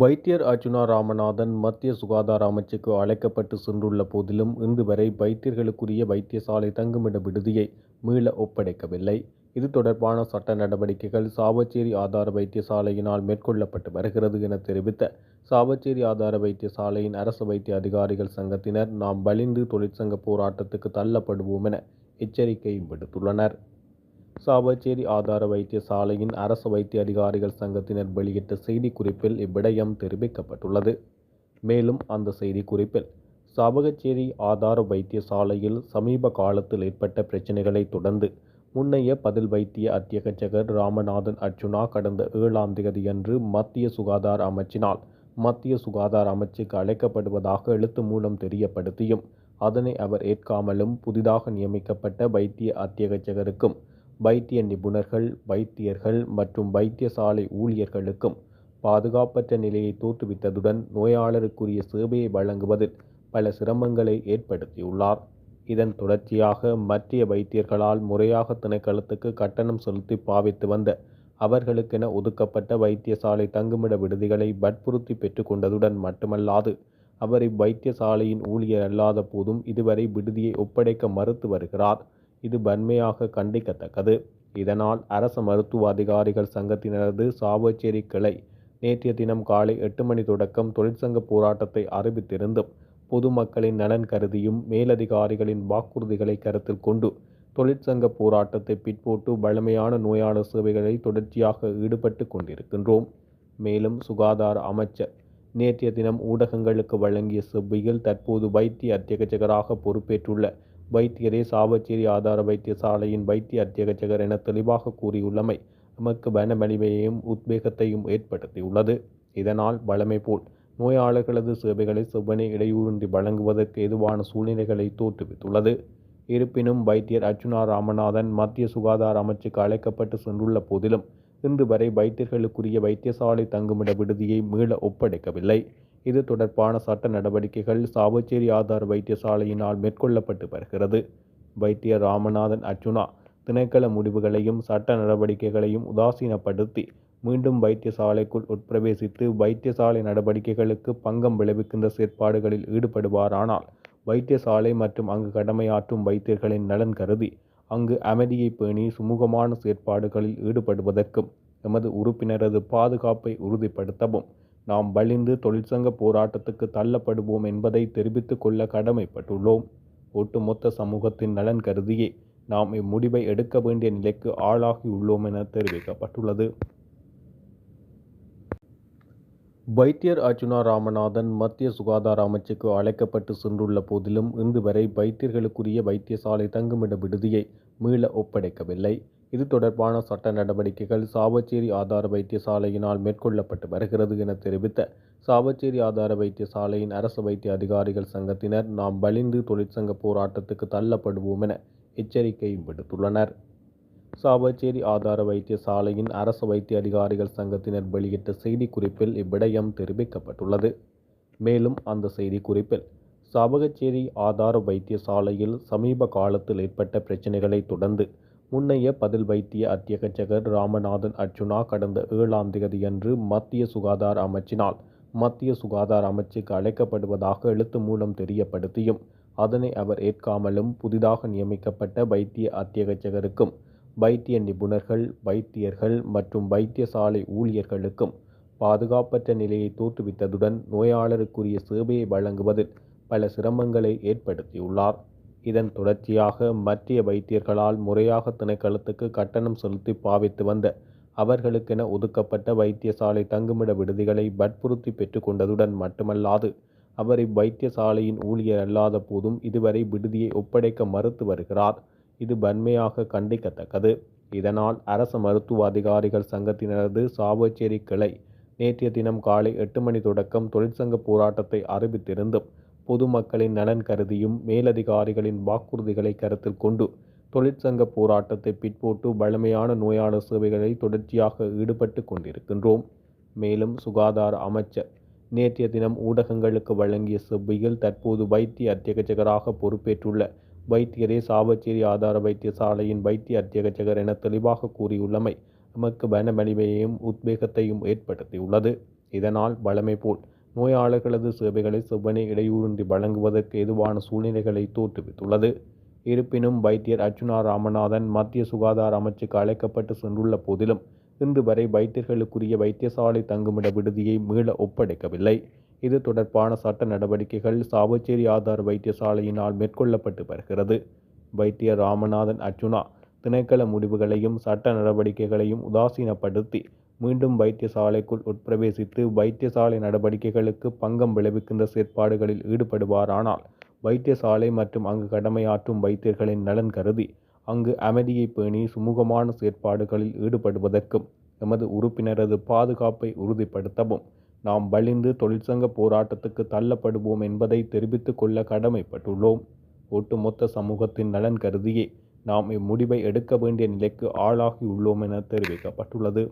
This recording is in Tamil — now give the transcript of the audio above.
வைத்தியர் அர்ஜுனா ராமநாதன் மத்திய சுகாதார அமைச்சுக்கு அழைக்கப்பட்டு சென்றுள்ள போதிலும் இன்று வரை வைத்தியர்களுக்குரிய வைத்தியசாலை தங்குமிட விடுதியை மீள ஒப்படைக்கவில்லை. இது தொடர்பான சட்ட நடவடிக்கைகள் சாவச்சேரி ஆதார வைத்தியசாலையினால் மேற்கொள்ளப்பட்டு வருகிறது என தெரிவித்த சாவச்சேரி ஆதார வைத்தியசாலையின் அரசு வைத்திய அதிகாரிகள் சங்கத்தினர் நாம் வலிந்து தொழிற்சங்க போராட்டத்துக்கு தள்ளப்படுவோம் என எச்சரிக்கையும் விடுத்துள்ளனர். சாவச்சேரி ஆதார வைத்தியசாலையின் அரசு வைத்திய அதிகாரிகள் சங்கத்தினர் வெளியிட்ட செய்திக்குறிப்பில் இவ்விடயம் தெரிவிக்கப்பட்டுள்ளது. மேலும் அந்த செய்திக்குறிப்பில் சாவகச்சேரி ஆதார வைத்தியசாலையில் சமீப காலத்தில் ஏற்பட்ட பிரச்சினைகளை தொடர்ந்து முன்னைய பதில் வைத்திய அத்தியகச்சகர் ராமநாதன் அர்ச்சுனா கடந்த ஏழாம் தேதியன்று மத்திய சுகாதார அமைச்சினால் மத்திய சுகாதார அமைச்சுக்கு அழைக்கப்படுவதாக எழுத்து மூலம் தெரியப்படுத்தியும் அதனை அவர் ஏற்காமலும் புதிதாக நியமிக்கப்பட்ட வைத்திய அத்தியகச்சகருக்கும் வைத்திய நிபுணர்கள் வைத்தியர்கள் மற்றும் வைத்தியசாலை ஊழியர்களுக்கும் பாதுகாப்பற்ற நிலையை தோற்றுவித்ததுடன் நோயாளருக்குரிய சேவையை வழங்குவதில் பல சிரமங்களை ஏற்படுத்தியுள்ளார். இதன் தொடர்ச்சியாக மத்திய வைத்தியர்களால் முறையாக திணைக்களத்துக்கு கட்டணம் செலுத்தி பாவித்து வந்த அவர்களுக்கென ஒதுக்கப்பட்ட வைத்தியசாலை தங்குமிட விடுதிகளை வற்புறுத்தி பெற்றுக்கொண்டதுடன் மட்டுமல்லாது அவர் இவ்வைத்தியசாலையின் ஊழியர் அல்லாத போதும் இதுவரை விடுதியை ஒப்படைக்க மறுத்து வருகிறார். இது வன்மையாக கண்டிக்கத்தக்கது. இதனால் அரச மருத்துவ அதிகாரிகள் சங்கத்தினரது சாவச்சேரி கிளை நேற்றைய தினம் காலை எட்டு மணி தொடக்கம் தொழிற்சங்க போராட்டத்தை அறிவித்திருந்தும் பொதுமக்களின் நலன் கருதியும் மேலதிகாரிகளின் வாக்குறுதிகளை கருத்தில் கொண்டு தொழிற்சங்க போராட்டத்தை பிற்போட்டு வலிமையான நோயாளர் சேவைகளை தொடர்ச்சியாக ஈடுபட்டு கொண்டிருக்கின்றோம். மேலும் சுகாதார அமைச்சர் நேற்றைய தினம் ஊடகங்களுக்கு வழங்கிய செவ்வியில் தற்போது வைத்திய அத்தியகச்சகராக பொறுப்பேற்றுள்ள வைத்தியரே சாவச்சேரி ஆதார வைத்தியசாலையின் வைத்திய அத்தியகச்சகர் என தெளிவாக கூறியுள்ளமை நமக்கு வனமளிமையையும் உத்வேகத்தையும் ஏற்படுத்தியுள்ளது. இதனால் வளமை போல் நோயாளர்களது சேவைகளை செவ்வனே இடையூறின்றி வழங்குவதற்கு எதுவான சூழ்நிலைகளை தோற்றுவித்துள்ளது. இருப்பினும் வைத்தியர் அர்ச்சுனா ராமநாதன் மத்திய சுகாதார அமைச்சுக்கு அழைக்கப்பட்டு சென்றுள்ள போதிலும் இன்று வரை வைத்தியர்களுக்குரிய வைத்தியசாலை தங்குமிட விடுதியை மீள ஒப்படைக்கவில்லை. இது தொடர்பான சட்ட நடவடிக்கைகள் சாவச்சேரி ஆதார் வைத்தியசாலையினால் மேற்கொள்ளப்பட்டு வருகிறது. வைத்தியர் ராமநாதன் அர்ச்சுனா திணைக்கள முடிவுகளையும் சட்ட நடவடிக்கைகளையும் உதாசீனப்படுத்தி மீண்டும் வைத்தியசாலைக்குள் உட்பிரவேசித்து வைத்தியசாலை நடவடிக்கைகளுக்கு பங்கம் விளைவிக்கின்ற செயற்பாடுகளில் ஈடுபடுவாரானால் வைத்தியசாலை மற்றும் அங்கு கடமையாற்றும் வைத்தியர்களின் நலன் கருதி அங்கு அமைதியை பேணி சுமூகமான செயற்பாடுகளில் ஈடுபடுவதற்கும் எமது உறுப்பினரது பாதுகாப்பை உறுதிப்படுத்தவும் நாம் வலிந்து தொழிற்சங்க போராட்டத்துக்கு தள்ளப்படுவோம் என்பதை தெரிவித்து கொள்ள கடமைப்பட்டுள்ளோம். ஒட்டுமொத்த சமூகத்தின் நலன் கருதியே நாம் இம்முடிவை எடுக்க வேண்டிய நிலைக்கு ஆளாகியுள்ளோம் என தெரிவிக்கப்பட்டுள்ளது. வைத்தியர் அர்ஜுனா ராமநாதன் மத்திய சுகாதார அமைச்சுக்கு அழைக்கப்பட்டு சென்றுள்ள போதிலும் இன்று வரை வைத்தியர்களுக்குரிய வைத்தியசாலை தங்குமிட விடுதியை மீள ஒப்படைக்கவில்லை. இது தொடர்பான சட்ட நடவடிக்கைகள் சாவச்சேரி ஆதார வைத்தியசாலையினால் மேற்கொள்ளப்பட்டு வருகிறது என தெரிவித்த சாவச்சேரி ஆதார வைத்தியசாலையின் அரசு வைத்திய அதிகாரிகள் சங்கத்தினர் நாம் வலிந்து தொழிற்சங்க போராட்டத்துக்கு தள்ளப்படுவோம் என எச்சரிக்கையும் விடுத்துள்ளனர். சாவச்சேரி ஆதார வைத்தியசாலையின் அரசு வைத்திய அதிகாரிகள் சங்கத்தினர் வெளியிட்ட செய்திக்குறிப்பில் இவ்விடயம் தெரிவிக்கப்பட்டுள்ளது. மேலும் அந்த செய்திக்குறிப்பில் சாவகச்சேரி ஆதார வைத்தியசாலையில் சமீப காலத்தில் ஏற்பட்ட பிரச்சினைகளை தொடர்ந்து முன்னைய பதில் வைத்திய அத்தியகச்சகர் ராமநாதன் அர்ச்சுனா கடந்த ஏழாம் தேதியன்று மத்திய சுகாதார அமைச்சினால் மத்திய சுகாதார அமைச்சுக்கு அழைக்கப்படுவதாக எழுத்து மூலம் தெரியப்படுத்தியும் அதனை அவர் ஏற்காமலும் புதிதாக நியமிக்கப்பட்ட வைத்திய அத்தியகச்சகருக்கும் வைத்திய நிபுணர்கள் வைத்தியர்கள் மற்றும் வைத்தியசாலை ஊழியர்களுக்கும் பாதுகாப்பற்ற நிலையை தோற்றுவித்ததுடன் நோயாளருக்குரிய சேவையை வழங்குவதில் பல சிரமங்களை ஏற்படுத்தியுள்ளார். இதன் தொடர்ச்சியாக மத்திய வைத்தியர்களால் முறையாக திணைக்களத்துக்கு கட்டணம் செலுத்தி பாவித்து வந்த அவர்களுக்கென ஒதுக்கப்பட்ட வைத்தியசாலை தங்குமிட விடுதிகளை வற்புறுத்தி பெற்றுக்கொண்டதுடன் மட்டுமல்லாது அவர் இவ்வைத்தியசாலையின் ஊழியர் அல்லாத போதும் இதுவரை விடுதியை ஒப்படைக்க மறுத்து வருகிறார். இது வன்மையாக கண்டிக்கத்தக்கது. இதனால் அரச மருத்துவ அதிகாரிகள் சங்கத்தினரது சாவச்சேரி கிளை நேற்றைய தினம் காலை எட்டு மணி தொடக்கம் தொழிற்சங்க போராட்டத்தை அறிவித்திருந்தும் பொதுமக்களின் நலன் கருதியும் மேலதிகாரிகளின் வாக்குறுதிகளை கருத்தில் கொண்டு தொழிற்சங்க போராட்டத்தை பிற்போட்டு வலிமையான நோயான சேவைகளை தொடர்ச்சியாக ஈடுபட்டு கொண்டிருக்கின்றோம். மேலும் சுகாதார அமைச்சர் நேற்றைய தினம் ஊடகங்களுக்கு வழங்கிய செவ்வியில் தற்போது வைத்திய அத்தியகச்சகராக பொறுப்பேற்றுள்ள வைத்தியரே சாவச்சேரி ஆதார வைத்தியசாலையின் வைத்திய அத்தியகச்சகர் என தெளிவாக கூறியுள்ளமை நமக்கு வனமளிமையையும் உத்வேகத்தையும் ஏற்படுத்தியுள்ளது. இதனால் வளமை போல் நோயாளர்களது சேவைகளை செவ்வனே இடையூறின்றி வழங்குவதற்கு எதுவான சூழ்நிலைகளை தோற்றுவித்துள்ளது. இருப்பினும் வைத்தியர் அர்ச்சுனா ராமநாதன் மத்திய சுகாதார அமைச்சுக்கு அழைக்கப்பட்டு சென்றுள்ள போதிலும் இன்று வரை வைத்தியர்களுக்குரிய வைத்தியசாலை தங்குமிட விடுதியை மீள ஒப்படைக்கவில்லை. இது தொடர்பான சட்ட நடவடிக்கைகள் சாவச்சேரி ஆதார் வைத்தியசாலையினால் மேற்கொள்ளப்பட்டு வருகிறது. வைத்தியர் ராமநாதன் அர்ஜுனா திணைக்கள முடிவுகளையும் சட்ட நடவடிக்கைகளையும் உதாசீனப்படுத்தி மீண்டும் வைத்தியசாலைக்குள் உட்பிரவேசித்து வைத்தியசாலை நடவடிக்கைகளுக்கு பங்கம் விளைவிக்கின்ற செயற்பாடுகளில் ஈடுபடுவாரானால் வைத்தியசாலை மற்றும் அங்கு கடமையாற்றும் வைத்தியர்களின் நலன் கருதி அங்கு அமைதியை பேணி சுமூகமான செயற்பாடுகளில் ஈடுபடுவதற்கும் எமது உறுப்பினரது பாதுகாப்பை உறுதிப்படுத்தவும் நாம் வலிந்து தொழிற்சங்க போராட்டத்துக்கு தள்ளப்படுவோம் என்பதை தெரிவித்துக் கொள்ள கடமைப்பட்டுள்ளோம். ஒட்டுமொத்த சமூகத்தின் நலன் கருதியே நாம் இம்முடிவை எடுக்க வேண்டிய நிலைக்கு ஆளாகியுள்ளோம் என தெரிவிக்கப்பட்டுள்ளது.